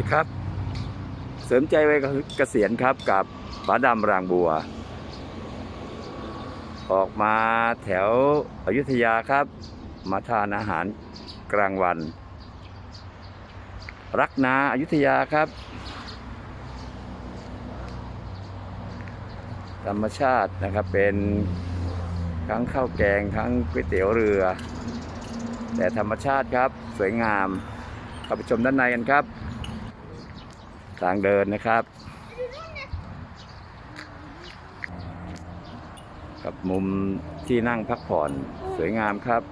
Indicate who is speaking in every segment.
Speaker 1: ดีครับ เสริมใจไวัยเกษียณครับกับป๋าดำรางบัว ออกมาแถวอยุธยาครับ มาทานอาหารกลางวัน รักนาอยุธยาครับ ธรรมชาตินะครับเป็นทั้งข้าวแกงทั้งก๋วยเตี๋ยวเรือ แต่ธรรมชาติครับสวยงามเข้าไปชมด้านในกันครับ ทางเดินนะครับกับมุมที่นั่งพักผ่อนสวยงามครับ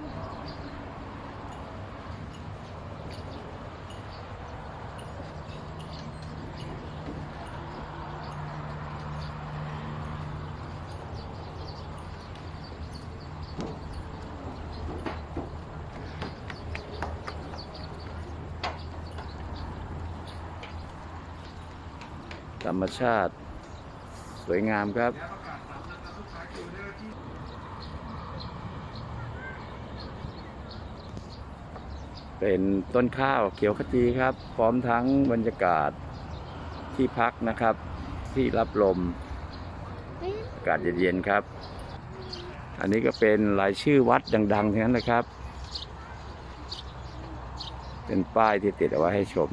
Speaker 1: รรมชาติ สวยงามครับเป็นต้นข้าวเขียวขจีครับ พร้อมทั้งบรรยากาศที่พักนะครับ ที่รับลมอากาศเย็นๆครับ อันนี้ก็เป็นรายชื่อวัดดังๆทั้งนั้นนะครับ เป็นป้ายที่ติดเอาไว้ให้ชม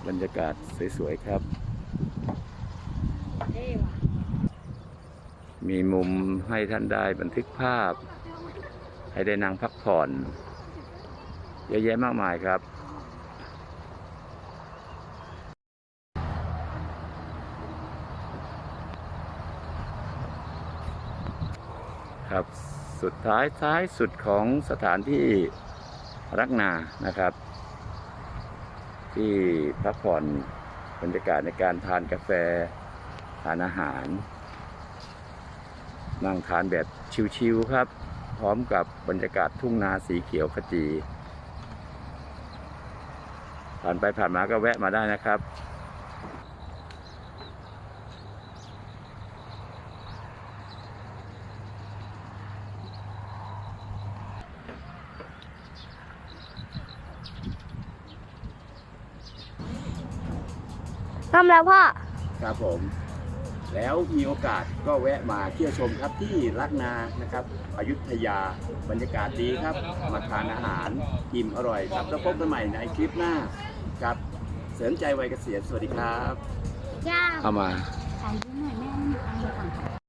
Speaker 1: บบรรยากาศสวยๆครับ มีมุมให้ท่านได้บันทึกภาพ ให้ได้นั่งพักผ่อน เยอะแยะมากมายครับ ครับสุดท้ายท้ายสุดของสถานที่รักนานะครับ ที่พักผ่อนบรรยากาศในการทานกาแฟ ทานอาหาร นั่งทานแบบชิวๆครับ พร้อมกับบรรยากาศทุ่งนาสีเขียวขจีผ่านไปผ่านมาก็แวะมาได้นะครับ
Speaker 2: ทำแล้วพ่อ
Speaker 1: ครับผม แล้วมีโอกาสก็แวะมาเที่ยวชมครับที่ลักนานะครับ อยุธยาบรรยากาศดีครับ มาทานอาหารอิ่มอร่อยครับแล้วพบกันใหม่ในคลิปหน้าครับเสริมใจวัยเกษียณสวัสดีครับ
Speaker 2: ย่า
Speaker 1: เอามา
Speaker 2: ถ่ายรูปหน่อยแม่ไม่มีตังค์ค่ะ